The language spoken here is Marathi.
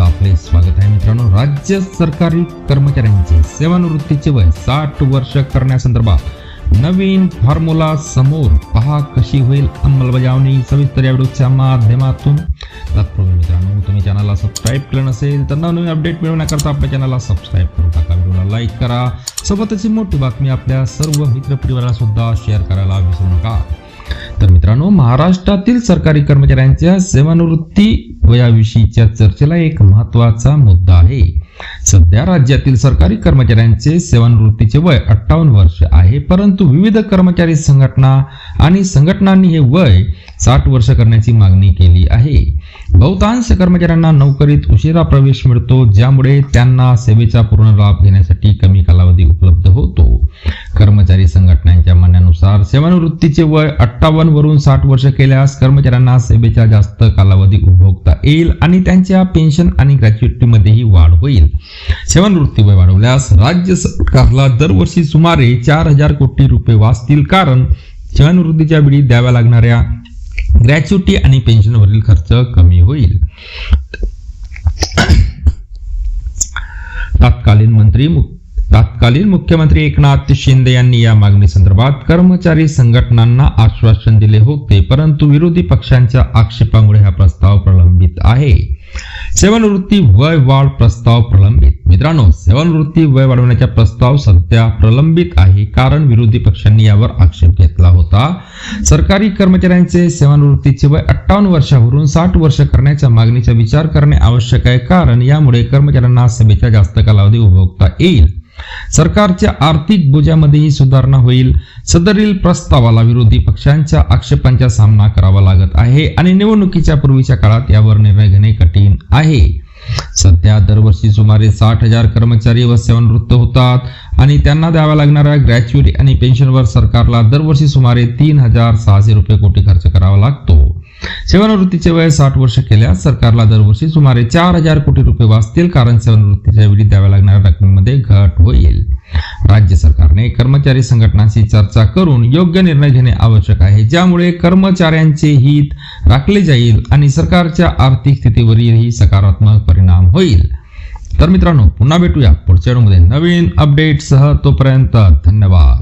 एकदा आपले स्वागत आहे मित्रांनो. राज्य सरकारी कर्मचाऱ्यांचे सेवानिवृत्तीचे वय साठ वर्ष करण्यासंदर्भात नवीन फॉर्म्युला समोर पहा कशी होईल अंमलबजावणी. सविस्तर या व्हिडिओच्या माध्यमातून. तत्पूर्वी मित्रांनो तुम्ही चॅनलला सबस्क्राईब केलं नसेल तर नवनवीन अपडेट मिळवण्याकरता आपल्या चॅनलला सबस्क्राईब करून टाका. व्हिडिओला लाईक करा. सोबतच ही मोठी बातमी आपल्या सर्व मित्रपरिवाराला सुद्धा शेअर करायला विसरू नका. तर मित्रांनो महाराष्ट्रातील सरकारी कर्मचाऱ्यांच्या सेवानिवृत्ती वयाविषयीच्या चर्चेला एक महत्त्वाचा मुद्दा आहे. सध्या राज्यातील सरकारी कर्मचाऱ्यांचे सेवानिवृत्तीचे वय अठ्ठावन्न वर्ष आहे परंतु विविध कर्मचारी संघटना आणि संघटनांनी हे वय साठ वर्ष करण्याची मागणी केली आहे. बहुतांश कर्मचाऱ्यांना नोकरीत उशिरा प्रवेश मिळतो ज्यामुळे त्यांना सेवेचा पूर्ण लाभ घेण्यासाठी कमी कालावधी उपलब्ध होतो. कर्मचारी संघटनांच्या सेवानिवृत्तीचे वय अठ्ठावन्न वरून साठ वर्ष केल्यास कर्मचाऱ्यांना सेवेचा जास्त कालावधी उपभोगता येईल आणि त्यांच्या पेन्शन आणि ग्रॅच्युटीमध्येही वाढ होईल. सेवानिवृत्ती वय वाढवल्यास राज्य सरकारला दरवर्षी सुमारे चार हजार कोटी रुपये वाचतील कारण सेवानिवृत्तीच्या वेळी द्याव्या लागणाऱ्या ग्रॅच्युटी आणि पेन्शनवरील खर्च कमी होईल. तत्कालीन मंत्री तत्कालीन मुख्यमंत्री एकनाथ शिंदे यांनी या मागणी संदर्भात कर्मचारी संघटनांना आश्वासन दिले होते परंतु विरोधी पक्षांच्या आक्षेपामुळे हा प्रस्ताव प्रलंबित आहे. सेवानिवृत्ती वय वाढ प्रस्ताव प्रलंबित. मित्रांनो सेवानिवृत्ती वय वाढवण्याचा प्रस्ताव सध्या प्रलंबित आहे कारण विरोधी पक्षांनी यावर आक्षेप घेतला होता. सरकारी कर्मचाऱ्यांचे सेवानिवृत्तीचे वय अठ्ठावन्न वर्षावरून साठ वर्ष करण्याच्या मागणीचा विचार करणे आवश्यक आहे कारण यामुळे कर्मचाऱ्यांना सभेचा जास्त कालावधी उपभोगता येईल. सरकारच्या आर्थिक बोजामध्येही सुधारणा होईल. सदरील प्रस्तावाला विरोधी पक्षांच्या आक्षेपांचा सामना करावा लागत आहे आणि निवडणुकीच्या पूर्वीच्या काळात यावर निर्णय घेणे कठीण आहे. सध्या दरवर्षी सुमारे साठ हजार कर्मचारी व सेवानिवृत्त होतात आणि त्यांना द्याव्या लागणाऱ्या ग्रॅच्युटी आणि पेन्शनवर सरकारला दरवर्षी सुमारे तीन हजार सहाशे रुपये कोटी खर्च करावा लागतो. सेवानिवृत्तीचे वय साठ वर्ष केल्यास सरकारला दरवर्षी सुमारे चार हजार कोटी रुपये वाचतील. कारण सेवानिवृत्तीच्या वेळी द्याव्या लागणाऱ्या रकमेमध्ये घट होईल. राज्य सरकारने कर्मचारी संघटनांशी चर्चा करून योग्य निर्णय घेणे आवश्यक आहे ज्यामुळे कर्मचाऱ्यांचे हित राखले जाईल आणि सरकारच्या आर्थिक स्थितीवरही सकारात्मक परिणाम होईल. तर मित्रांनो पुन्हा भेटूया पुढच्या व्हिडिओमध्ये. नवीन अपडेटसह तोपर्यंत धन्यवाद.